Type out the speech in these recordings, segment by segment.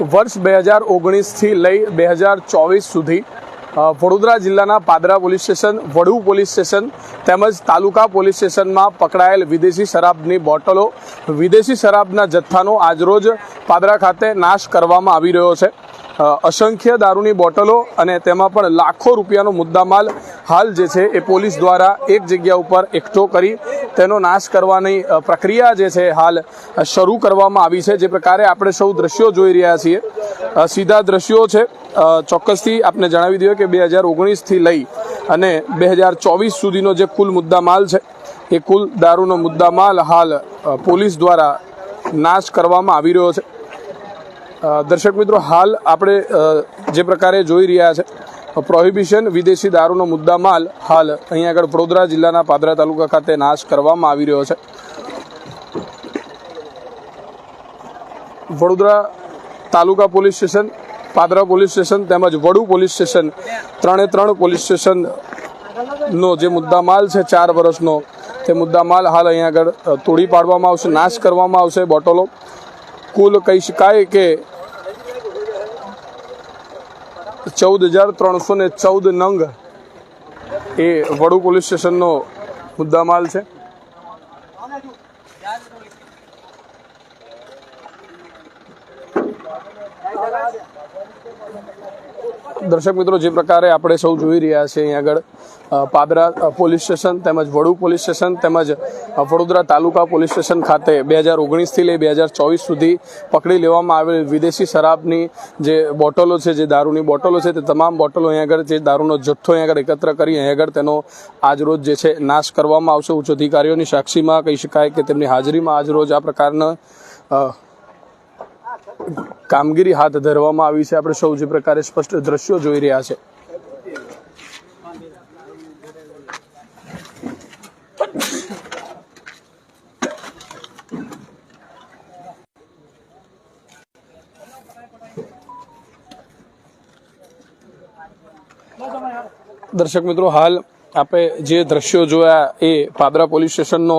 વર્ષ બે હજાર ઓગણીસથી લઈ બે હજાર ચોવીસ સુધી વડોદરા જિલ્લાના Padra police station, Vadu police station તેમજ તાલુકા પોલીસ સ્ટેશનમાં પકડાયેલ વિદેશી શરાબની બોટલો, વિદેશી શરાબના જથ્થાનો આજરોજ પાદરા ખાતે નાશ કરવામાં આવી રહ્યો છે. અસંખ્ય દારૂની બોટલો અને તેમાં પણ લાખો રૂપિયાનો મુદ્દામાલ હાલ જે છે એ પોલીસ દ્વારા એક જગ્યા ઉપર એકઠો કરી તેનો નાશ કરવાની પ્રક્રિયા જે છે હાલ શરૂ કરવામાં આવી છે. જે પ્રકારે આપણે સૌ દ્રશ્યો જોઈ રહ્યા છીએ સીધા દ્રશ્યો છે. ચોક્કસથી આપને જણાવી દઈએ કે બે હજાર ઓગણીસથી લઈ અને બે હજાર ચોવીસ સુધીનો જે કુલ મુદ્દામાલ છે, એ કુલ દારૂનો મુદ્દામાલ હાલ પોલીસ દ્વારા નાશ કરવામાં આવી રહ્યો છે. દર્શક મિત્રો, હાલ આપણે જે પ્રકારે જોઈ રહ્યા છે, પ્રોહિબિશન વિદેશી દારૂનો મુદ્દા માલ હાલ અહીંયા આગળ વડોદરા જિલ્લાના પાદરા તાલુકા ખાતે નાશ કરવામાં આવી રહ્યો છે. Vadodara taluka police station, Padra police station તેમજ વડુ પોલીસ સ્ટેશન, ત્રણે ત્રણ પોલીસ સ્ટેશનનો જે મુદ્દામાલ છે, ચાર વર્ષનો, તે મુદ્દામાલ હાલ અહીંયા આગળ તોડી પાડવામાં આવશે, નાશ કરવામાં આવશે બોટલો. કુલ કહી શકાય કે ચૌદ હજાર ત્રણસો ને ચૌદ નંગ એ વડુ પોલીસ સ્ટેશનનો મુદ્દામાલ છે. દર્શક મિત્રો, જે પ્રકારે આપણે સૌ જોઈ રહ્યા છીએ અહીં આગળ પાદરા પોલીસ સ્ટેશન તેમજ વડુ પોલીસ સ્ટેશન તેમજ વડોદરા તાલુકા પોલીસ સ્ટેશન ખાતે બે હજાર ઓગણીસથી લઈ બે હજાર ચોવીસ સુધી પકડી લેવામાં આવેલ વિદેશી શરાબની જે બોટલો છે, જે દારૂની બોટલો છે, તે તમામ બોટલો અહીં આગળ, જે દારૂનો જથ્થો અહીં આગળ એકત્ર કરી અહીં આગળ તેનો આજરોજ જે છે, નાશ કરવામાં આવશે. ઉચ્ચ અધિકારીઓની સાક્ષીમાં કહી શકાય કે તેમની હાજરીમાં આજરોજ આ પ્રકારના કામગીરી હાથ ધરવામાં આવી છે. આપણે સૌ જે પ્રકારે સ્પષ્ટ દ્રશ્યો જોઈ રહ્યા છે. દર્શક મિત્રો, હાલ આપણે જે દ્રશ્યો જોયા એ પાદરા પોલીસ સ્ટેશનનો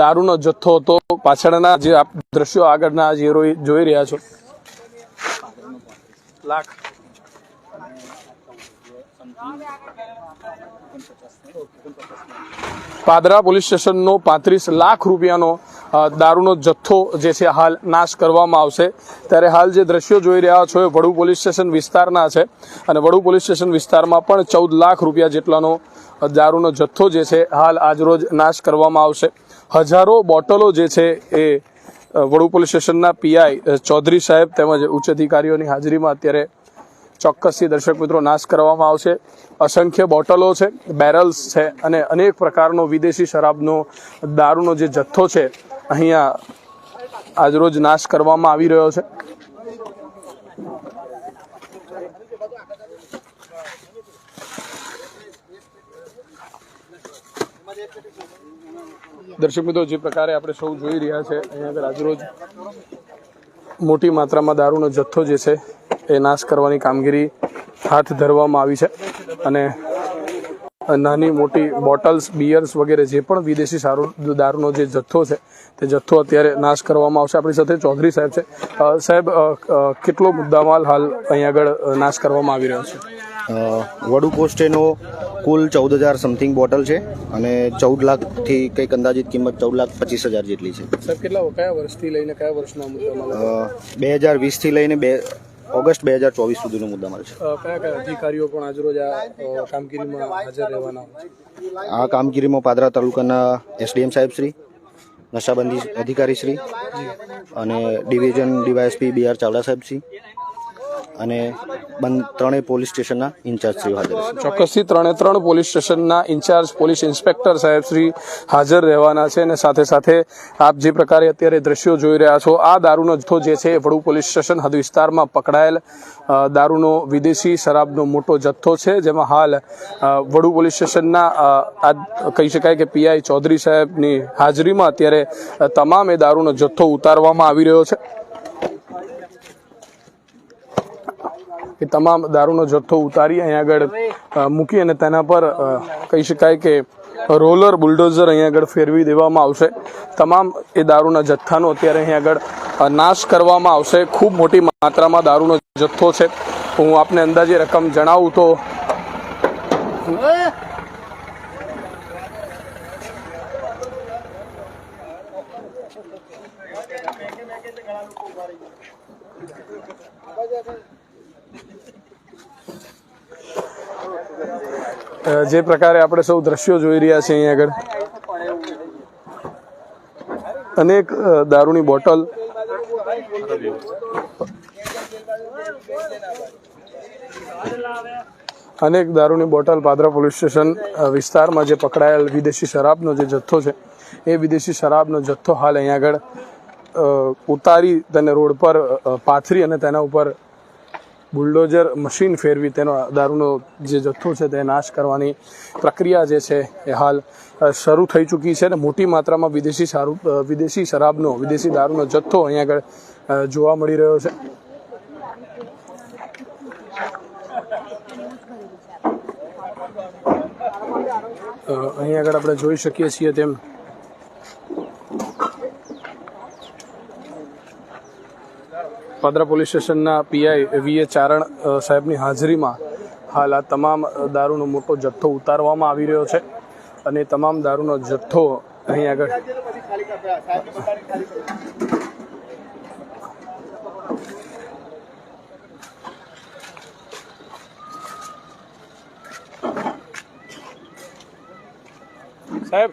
દારૂનો જથ્થો હતો. પાછળના જે આપ દ્રશ્યો આગળના જે જોઈ રહ્યા છો. લાખ. પાદરા પોલીસ સ્ટેશનનો પાંત્રીસ લાખ રૂપિયાનો દારૂનો જથ્થો જે છે હાલ નાશ કરવામાં આવશે. ત્યારે હાલ જે દ્રશ્યો જોઈ રહ્યા છો એ વડુ પોલીસ સ્ટેશન વિસ્તારના છે. અને વડુ પોલીસ સ્ટેશન વિસ્તારમાં પણ ચૌદ લાખ રૂપિયા જેટલાનો દારૂનો જથ્થો જે છે હાલ આજરોજ નાશ કરવામાં આવશે. હજારો બોટલો જે છે એ વડુ પોલીસ સ્ટેશનના પીઆઈ ચૌધરી સાહેબ તેમજ ઉચ્ચ અધિકારીઓની હાજરીમાં અત્યારે ચોક્કસથી દર્શક મિત્રો નાશ કરવામાં આવશે. અસંખ્ય બોટલો છે, બેરલ્સ છે અને અનેક પ્રકારનો વિદેશી શરાબનો દારૂનો જે જથ્થો છે, અહીંયા આજરોજ નાશ કરવામાં આવી રહ્યો છે. દર્શક મિત્રો, જે પ્રકારે આપણે સૌ જોઈ રહ્યા છે, અહીંયા આગળ આજરોજ મોટી માત્રામાં દારૂનો જથ્થો જે છે, એ નાશ કરવાની કામગીરી હાથ ધરવામાં આવી છે. અને નાની મોટી બોટલ્સ, બિયર્સ વગેરે જે પણ વિદેશી સારું દારૂનો જે જથ્થો છે, તે જથ્થો અત્યારે નાશ કરવામાં આવશે. આપણી સાથે ચૌધરી સાહેબ છે. સાહેબ કેટલો મુદ્દામાલ હાલ અહીં આગળ નાશ કરવામાં આવી રહ્યો છે? વડુ પોસ્ટેનો કુલ ચૌદ હજાર સમથિંગ બોટલ છે અને ચૌદ લાખથી કંઈક અંદાજિત કિંમત ચૌદ લાખ પચીસ હજાર જેટલી છે. સાહેબ કેટલા કયા વર્ષથી લઈને કયા વર્ષના બે હજાર વીસથી લઈને બે ઓગસ્ટ બે હજાર ચોવીસ સુધીનો મુદ્દામાલ છે. કયા કયા અધિકારીઓ પણ આજરોજ આ કામગીરીમાં હાજર રહેવાના આ કામગીરીમાં પાદરા તાલુકાના એસડીએમ સાહેબ શ્રી નશાબંધી અધિકારી શ્રી અને division DYSP B R Chavda સાહેબ શ્રી અને ત્રણેય પોલીસ સ્ટેશનના ઇન્ચાર્જ શ્રી હાજર ચોક્કસથી ત્રણે ત્રણ પોલીસ સ્ટેશનના ઇન્ચાર્જ, પોલીસ ઇન્સ્પેક્ટર સાહેબ શ્રી હાજર રહેવાના છે અને સાથે સાથે આપ જે પ્રકારે અત્યારે દ્રશ્યો જોઈ રહ્યા છો, આ દારૂનો જથ્થો જે છે એ વડુ પોલીસ સ્ટેશન હદ વિસ્તારમાં પકડાયેલ દારૂનો વિદેશી શરાબનો મોટો જથ્થો છે. જેમાં હાલ વડુ પોલીસ સ્ટેશનના આ કહી શકાય કે પીઆઈ ચૌધરી સાહેબની હાજરીમાં અત્યારે તમામ એ દારૂનો જથ્થો ઉતારવામાં આવી રહ્યો છે. એ તમામ દારૂનો જથ્થો ઉતારી અહીંયા આગળ મૂકી અને તેના પર કહી શકાય કે રોલર બુલડોઝર અહીંયા આગળ ફેરવી દેવામાં આવશે. તમામ એ દારૂના જથ્થાનો અત્યારે અહીંયા આગળ નાશ કરવામાં આવશે. ખૂબ મોટી માત્રામાં દારૂનો જથ્થો છે. હું આપને અંદાજે રકમ જણાવું તો જે પ્રકારે આપણે સૌ દ્રશ્યો જોઈ રહ્યા છીએ અહીં આગળ. અનેક દારૂની બોટલ. અનેક દારૂની બોટલ પાદરા પોલીસ સ્ટેશન વિસ્તારમાં જે પકડાયેલ વિદેશી શરાબનો જે જથ્થો છે, એ વિદેશી શરાબનો જથ્થો હાલ અહીંયા આગળ ઉતારી તેને રોડ પર પાથરી અને તેના ઉપર બુલડોઝર મશીન ફેરવી તેનો દારૂનો જે જથ્થો છે તે નાશ કરવાની પ્રક્રિયા જે છે એ હાલ શરૂ થઈ ચૂકી છે અને મોટી માત્રામાં વિદેશી સારું વિદેશી શરાબનો, વિદેશી દારૂનો જથ્થો અહીંયા આગળ જોવા મળી રહ્યો છે. અહીંયા અહીં આગળ આપણે જોઈ શકીએ છીએ તેમ પાદરા પોલીસ સ્ટેશનના પીઆઈ વી એ ચારણ સાહેબની હાજરીમાં હાલ આ તમામ દારૂનો મોટો જથ્થો ઉતારવામાં આવી રહ્યો છે અને તમામ દારૂનો જથ્થો અહીં આગળ સાહેબ.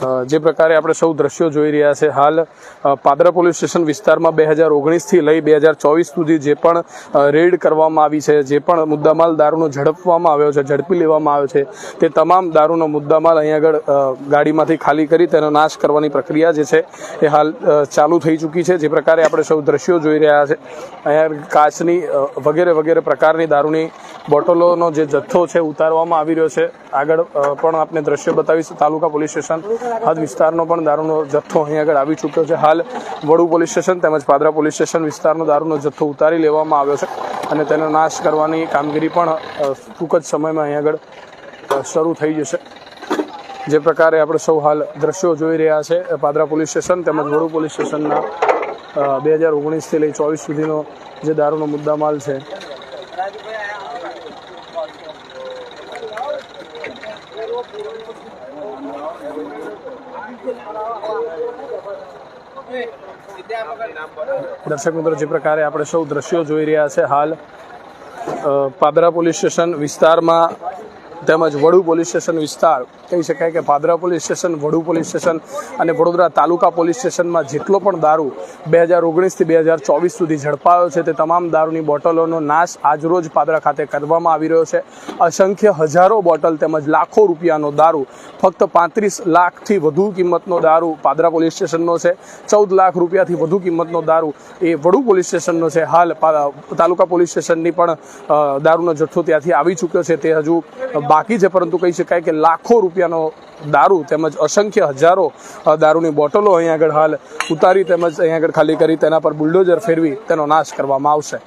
જે પ્રકારે આપણે સૌ દ્રશ્યો જોઈ રહ્યા છે, હાલ પાદરા પોલીસ સ્ટેશન વિસ્તારમાં બે હજાર ઓગણીસથી લઈ બે હજાર ચોવીસ સુધી જે પણ રેડ કરવામાં આવી છે, જે પણ મુદ્દામાલ દારૂનો ઝડપવામાં આવ્યો છે, ઝડપી લેવામાં આવ્યો છે, તે તમામ દારૂનો મુદ્દામાલ અહીં આગળ ગાડીમાંથી ખાલી કરી તેનો નાશ કરવાની પ્રક્રિયા જે છે, એ હાલ ચાલુ થઈ ચૂકી છે. જે પ્રકારે આપણે સૌ દ્રશ્યો જોઈ રહ્યા છે, અહીંયા કાચની વગેરે વગેરે પ્રકારની દારૂની બોટલોનો જે જથ્થો છે, ઉતારવામાં આવી રહ્યો છે. આગળ પણ આપણે દ્રશ્ય બતાવીશ. તાલુકા પોલીસ સ્ટેશન હદ વિસ્તારનો પણ દારૂનો જથ્થો અહીં આગળ આવી ચૂક્યો છે. હાલ વડુ પોલીસ સ્ટેશન તેમજ પાદરા પોલીસ સ્ટેશન વિસ્તારનો દારૂનો જથ્થો ઉતારી લેવામાં આવ્યો છે અને તેનો નાશ કરવાની કામગીરી પણ ટૂંક જ સમયમાં અહીં આગળ શરૂ થઈ જશે. જે પ્રકારે આપણે સૌ હાલ દ્રશ્યો જોઈ રહ્યા છે પાદરા પોલીસ સ્ટેશન તેમજ વડુ પોલીસ સ્ટેશનના બે હજાર ઓગણીસથી લઈ ચોવીસ સુધીનો જે દારૂનો મુદ્દામાલ છે દર્શક મિત્રો, જે પ્રકારે આપણે સૌ દ્રશ્યો જોઈ રહ્યા છે હાલ પાદરા પોલીસ સ્ટેશન વિસ્તારમાં તેમજ વડુ પોલીસ સ્ટેશન વિસ્તાર, કહી શકાય કે Padra police station, Vadu police station અને વડોદરા તાલુકા પોલીસ સ્ટેશનમાં જેટલો પણ દારૂ બે હજાર ઓગણીસથી બે હજાર ચોવીસ સુધી ઝડપાયો છે તે તમામ દારૂની બોટલોનો નાશ આજરોજ પાદરા ખાતે કરવામાં આવી રહ્યો છે. અસંખ્ય હજારો બોટલ તેમજ લાખો રૂપિયાનો દારૂ, ફક્ત પાંત્રીસ લાખથી વધુ કિંમતનો દારૂ પાદરા પોલીસ સ્ટેશનનો છે. ચૌદ લાખ રૂપિયાથી વધુ કિંમતનો દારૂ એ વડુ પોલીસ સ્ટેશનનો છે. હાલ તાલુકા પોલીસ સ્ટેશનની પણ દારૂનો જથ્થો ત્યાંથી આવી ચૂક્યો છે. તે હજુ બાકી છે, પરંતુ કહી શકાય કે લાખો રૂપિયાનો દારૂ તેમજ અસંખ્ય હજારો દારૂની બોટલો અહીં આગળ હાલ ઉતારી તેમજ અહીં આગળ ખાલી કરી તેના પર બુલડોઝર ફેરવી તેનો નાશ કરવામાં આવશે.